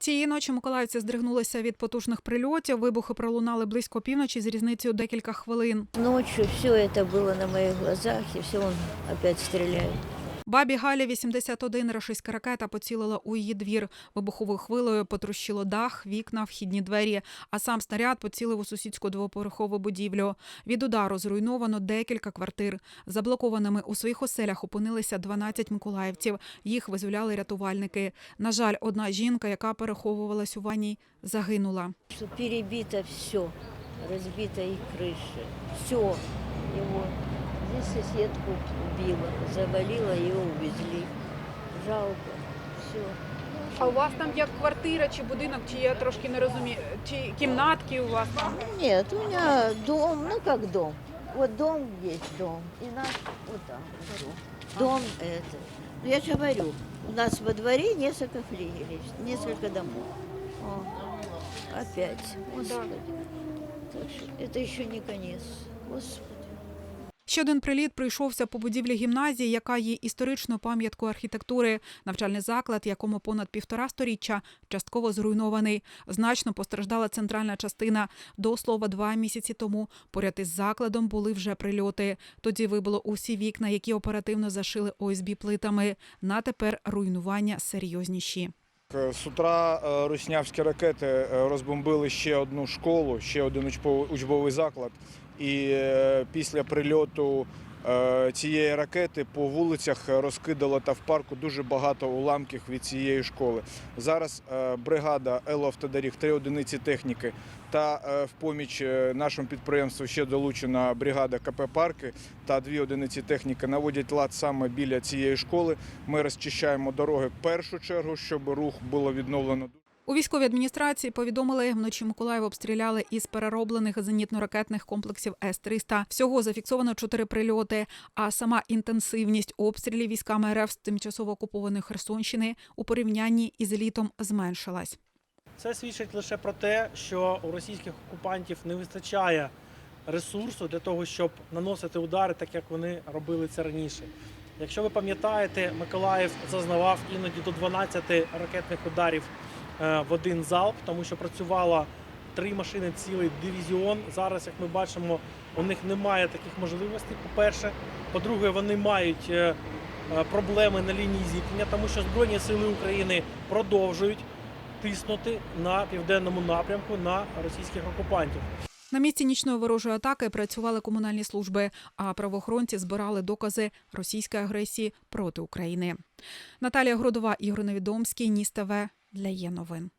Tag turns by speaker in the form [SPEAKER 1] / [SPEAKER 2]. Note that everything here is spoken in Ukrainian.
[SPEAKER 1] Цієї ночі миколаївці здригнулися від потужних прильотів. Вибухи пролунали близько півночі з різницею декілька хвилин.
[SPEAKER 2] Ночі все це було на моїх глазах, і все он опять стреляет.
[SPEAKER 1] Бабі Галі 81 рашистська ракета поцілила у її двір. Вибуховою хвилею потрощило дах, вікна, вхідні двері. А сам снаряд поцілив у сусідську двоповерхову будівлю. Від удару зруйновано декілька квартир. Заблокованими у своїх оселях опинилися 12 миколаївців. Їх визволяли рятувальники. На жаль, одна жінка, яка переховувалась у ванній, загинула.
[SPEAKER 2] Перебито все, разбито и крыша. Все его. Здесь соседку убило, завалило, ее увезли. Жалко. Все.
[SPEAKER 1] А у вас там як квартира чи будинок, чи я трошки не розумію, чи кімнатки у вас там?
[SPEAKER 2] Нет, у меня дом, ну как дом. Вот дом есть дом, и наш вот там дом. Дом это. Ну я же говорю, у нас во дворе несколько флигелей, несколько домов. О, опять, Господи. Так что это еще не конец. Господи.
[SPEAKER 1] Ще один приліт прийшовся по будівлі гімназії, яка є історичною пам'яткою архітектури. Навчальний заклад, якому понад півтора сторіччя, частково зруйнований. Значно постраждала центральна частина. До слова, два місяці тому поряд із закладом були вже прильоти. Тоді вибило усі вікна, які оперативно зашили ОСБ плитами. На тепер руйнування серйозніші.
[SPEAKER 3] Е, З утра е, руснявські ракети е, розбомбили ще одну школу, ще один учбовий- заклад. І після прильоту цієї ракети по вулицях розкидало та в парку дуже багато уламків від цієї школи. Зараз е, бригада «Елоавтодоріг», три одиниці техніки та е, в поміч е, нашому підприємству ще долучена бригада КП «Парки» та дві одиниці техніки наводять лад саме біля цієї школи. Ми розчищаємо дороги в першу чергу, щоб рух було відновлено.
[SPEAKER 1] У військовій адміністрації повідомили, вночі Миколаїв обстріляли із перероблених зенітно-ракетних комплексів С-300. Всього зафіксовано чотири прильоти, а сама інтенсивність обстрілів військами РФ з тимчасово окупованої Херсонщини у порівнянні із літом зменшилась.
[SPEAKER 4] Це свідчить лише про те, що у російських окупантів не вистачає ресурсу для того, щоб наносити удари, так як вони робили це раніше. Якщо ви пам'ятаєте, Миколаїв зазнавав іноді до 12 ракетних ударів в один залп, тому що працювало три машини, цілий дивізіон. Зараз, як ми бачимо, у них немає таких можливостей. По-перше, по-друге, вони мають е, е, проблеми на лінії зіткнення, тому що Збройні сили України продовжують тиснути на південному напрямку на російських окупантів.
[SPEAKER 1] На місці нічної ворожої атаки працювали комунальні служби, а правоохоронці збирали докази російської агресії проти України. Наталія Гродова, Ігор Невідомський, Ніс ТВ для є новин.